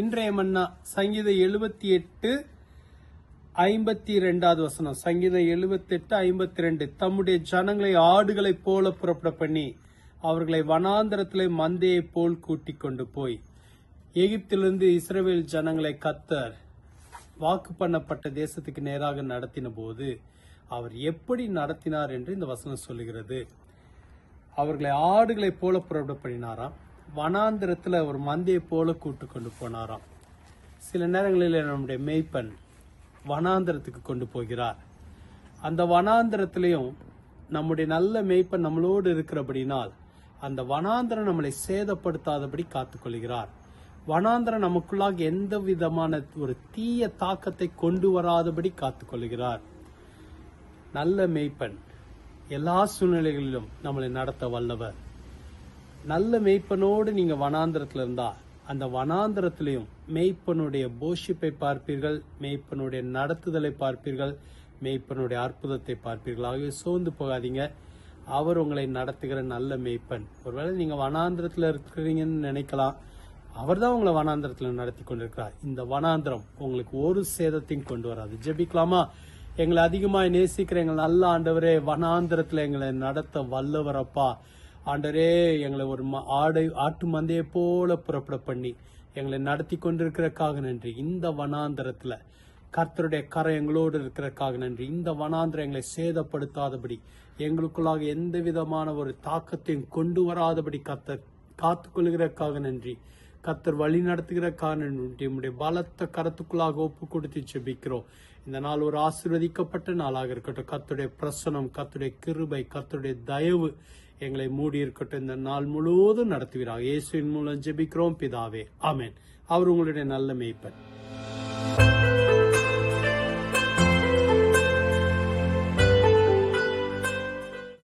இன்றைய மன்னா சங்கீதம் எழுபத்தி எட்டு ஐம்பத்தி ரெண்டாவது வசனம். சங்கீதம் எழுபத்தி எட்டு ஐம்பத்தி ரெண்டு தம்முடைய ஜனங்களை ஆடுகளைப் போல புறப்பட பண்ணி அவர்களை வனாந்திரத்தில் மந்தையைப் போல் கூட்டி கொண்டு போய் எகிப்திலிருந்து இஸ்ரேல் ஜனங்களை கத்தர் வாக்கு பண்ணப்பட்ட தேசத்துக்கு நேராக நடத்தின போது அவர் எப்படி நடத்தினார் என்று இந்த வசனம் சொல்லுகிறது. அவர்களை ஆடுகளைப் போல புறப்பட பண்ணினாராம். வனாந்திரத்தில் ஒரு மந்தையைப் போல கூட்டு கொண்டு போனாராம். சில நேரங்களில் நம்முடைய மேய்ப்பன் வனாந்திரத்துக்கு கொண்டு போகிறார். அந்த வனாந்திரத்திலையும் நம்முடைய நல்ல மேய்ப்பன் நம்மளோடு இருக்கிறபடினால் அந்த வனாந்திரம் நம்மளை சேதப்படுத்தாதபடி காத்துக்கொள்கிறார் வனாந்திரம் நமக்குள்ளாக எந்த விதமான ஒரு தீய தாக்கத்தை கொண்டு வராதபடி காத்துக்கொள்கிறார் நல்ல மேய்ப்பன் எல்லா சூழ்நிலைகளிலும் நம்மளை நடத்த வல்லவர். நல்ல மெய்ப்பனோடு நீங்க வனாந்திரத்துல இருந்தா அந்த வனாந்திரத்திலையும் மெய்ப்பனுடைய போஷிப்பை பார்ப்பீர்கள் மெய்ப்பனுடைய நடத்துதலை பார்ப்பீர்கள் மெய்ப்பனுடைய அற்புதத்தை பார்ப்பீர்கள். ஆகவே சோர்ந்து போகாதீங்க. அவர் உங்களை நடத்துகிற நல்ல மெய்ப்பன். ஒருவேளை நீங்க வனாந்திரத்துல இருக்கிறீங்கன்னு நினைக்கலாம். அவர் தான் உங்களை வனாந்திரத்துல நடத்தி கொண்டிருக்கிறார். இந்த வனாந்திரம் உங்களுக்கு ஒரு சேதத்தையும் கொண்டு வராது. ஜெபிக்கலாமா? எங்களை அதிகமாக நேசிக்கிற எங்கள் நல்ல ஆண்டவரே வனாந்திரத்துல எங்களை நடத்த வல்லவரப்பா ஆண்டரே எங்களை ஒரு ஆடை ஆட்டு மந்தையை போல புறப்பட பண்ணி எங்களை நடத்தி கொண்டிருக்கிறக்காக நன்றி. இந்த வனாந்தரத்தில் கர்த்தருடைய கரை எங்களோடு இருக்கிறக்காக நன்றி. இந்த வனாந்திரம் எங்களை சேதப்படுத்தாதபடி எங்களுக்குள்ளாக எந்த விதமான ஒரு தாக்கத்தையும் கொண்டு வராதபடி கர்த்தர் காத்துக்கொள்கிறக்காக நன்றி. கர்த்தர் வழி நடத்துகிற நன்றி பலத்த கரத்துக்குள்ளாக ஒப்பு கொடுத்து ஜெபிக்கிறோம். இந்த நாள் ஒரு ஆசீர்வதிக்கப்பட்ட நாளாக இருக்கட்டும். கத்துடைய பிரசனம் கத்துடைய கிருபை கத்துடைய தயவு எங்களை மூடி இருக்கட்டும். இந்த நாள் முழுவதும் நடத்துகிறார் இயேசுவின் மூலம் ஜெபிக்கிறோம். பிதாவே ஆமேன். அவர் உங்களுடைய நல்ல மேய்ப்பன்.